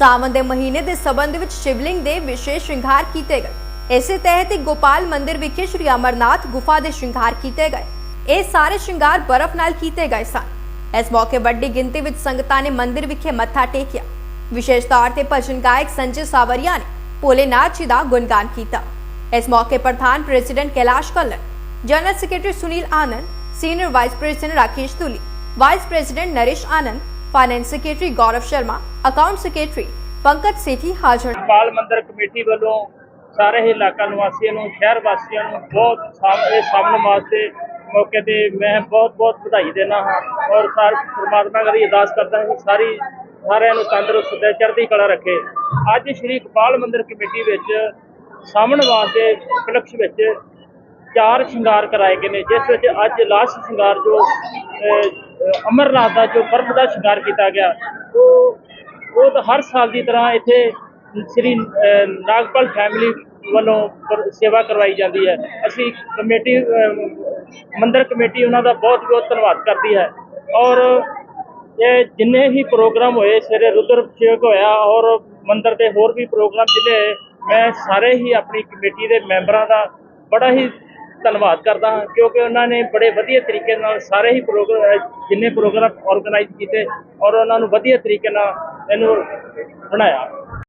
ਸਾਵਨ ਦੇ ਮਹੀਨੇ ਦੇ ਸਬੰਧ ਵਿੱਚ ਸ਼ਿਵਲਿੰਗ ਦੇ ਵਿਸ਼ੇਸ਼ ਸ਼ਿੰਗਾਰ ਕੀਤੇ ਗਏ। ਇਸੇ ਤਹਿਤ ਗੋਪਾਲ ਮੰਦਿਰ ਵਿਖੇ ਸ਼੍ਰੀ ਅਮਰਨਾਥ ਗੁਫਾ ਦੇ ਸ਼ਿੰਗਾਰ ਕੀਤੇ ਗਏ। ਇਹ ਸਾਰੇ ਸ਼ਿੰਗਾਰ ਬਰਫ਼ ਨਾਲ ਕੀਤੇ ਗਏ ਸਨ। ਇਸ ਮੌਕੇ ਵੱਡੀ ਗਿਣਤੀ ਵਿੱਚ ਸੰਗਤਾਂ ਨੇ ਮੰਦਿਰ ਵਿਖੇ ਮੱਥਾ ਟੇਕਿਆ। ਵਿਸ਼ੇਸ਼ ਤੌਰ ਤੇ ਭਜਨ ਗਾਇਕ ਸੰਜੇ ਸਾਵਰੀਆ ਨੇ ਭੋਲੇਨਾਥ ਜੀ ਦਾ ਗੁਣਗਾਨ ਕੀਤਾ। ਇਸ ਮੌਕੇ ਪ੍ਰਧਾਨ president Kailash Kallar, general secretary Sunil Anand, senior vice president Rakesh Tuli vice president Naresh Anand finance secretary Gaurav Sharma account secretary Pankaj Sethi ਹਾਜ਼ਰ ਬਾਲ ਮੰਦਿਰ ਕਮੇਟੀ ਵੱਲੋਂ ਸਾਰੇ ਹੀ ਇਲਾਕਾ ਨਿਵਾਸੀਆਂ ਨੂੰ, ਸ਼ਹਿਰ ਵਾਸੀਆਂ ਨੂੰ ਬਹੁਤ ਸਾਹਮਣੇ ਸਾਹਮਣੇ ਵਾਸਤੇ ਮੌਕੇ ਤੇ ਮੈਂ ਬਹੁਤ ਬਹੁਤ ਵਧਾਈ ਦੇਣਾ ਹਾਂ ਔਰ ਸਾਰ ਪ੍ਰਮਾਤਮਾ ਕਰੀ ਅਰਦਾਸ ਕਰਦਾ ਹਾਂ ਕਿ ਸਾਰੀ ਸਾਰਿਆਂ ਨੂੰ ਤੰਦਰੁਸਤ ਤੇ ਚੜ੍ਹਦੀ ਕਲਾ ਰੱਖੇ। ਅੱਜ ਸ਼੍ਰੀ ਕਪਾਲ ਮੰਦਰ ਕਮੇਟੀ ਵਿੱਚ ਸਾਹਮਣੇ ਦੇ ਉਪਲਕਸ਼ ਵਿੱਚ ਚਾਰ ਸ਼ਿੰਗਾਰ ਕਰਾਏ ਗਏ ਨੇ, ਜਿਸ ਵਿੱਚ ਅੱਜ ਲਾਸਟ ਸ਼ਿੰਗਾਰ ਜੋ ਅਮਰਨਾਥ ਦਾ ਜੋ ਪਰਬ ਦਾ ਸ਼ਿਕਾਰ ਕੀਤਾ ਗਿਆ ਉਹ ਉਹ ਤਾਂ ਹਰ ਸਾਲ ਦੀ ਤਰ੍ਹਾਂ ਇੱਥੇ ਸ੍ਰੀ ਨਾਗਪਾਲ ਫੈਮਿਲੀ ਵੱਲੋਂ ਸੇਵਾ ਕਰਵਾਈ ਜਾਂਦੀ ਹੈ। ਅਸੀਂ ਕਮੇਟੀ ਮੰਦਰ ਕਮੇਟੀ ਉਹਨਾਂ ਦਾ ਬਹੁਤ ਬਹੁਤ ਧੰਨਵਾਦ ਕਰਦੀ ਹੈ। ਔਰ ਇਹ ਜਿੰਨੇ ਹੀ ਪ੍ਰੋਗਰਾਮ ਹੋਏ ਸਵੇਰੇ ਰੁਦਰ ਅਭਿਸ਼ੇਕ ਹੋਇਆ ਔਰ ਮੰਦਰ ਦੇ ਹੋਰ ਵੀ ਪ੍ਰੋਗਰਾਮ ਜਿੰਨੇ ਹੋਏ, ਮੈਂ ਸਾਰੇ ਹੀ ਆਪਣੀ ਕਮੇਟੀ ਦੇ ਮੈਂਬਰਾਂ ਦਾ ਬੜਾ ਹੀ ਧੰਨਵਾਦ ਕਰਦਾ ਹਾਂ, ਕਿਉਂਕਿ ਉਹਨਾਂ ਨੇ ਬੜੇ ਵਧੀਆ ਤਰੀਕੇ ਨਾਲ ਸਾਰੇ ਹੀ ਪ੍ਰੋਗਰਾਮ ਜਿੰਨੇ ਪ੍ਰੋਗਰਾਮ ਆਰਗੇਨਾਈਜ਼ ਕੀਤੇ ਔਰ ਉਹਨਾਂ ਨੂੰ ਵਧੀਆ ਤਰੀਕੇ ਨਾਲ ਇਹਨੂੰ ਬਣਾਇਆ।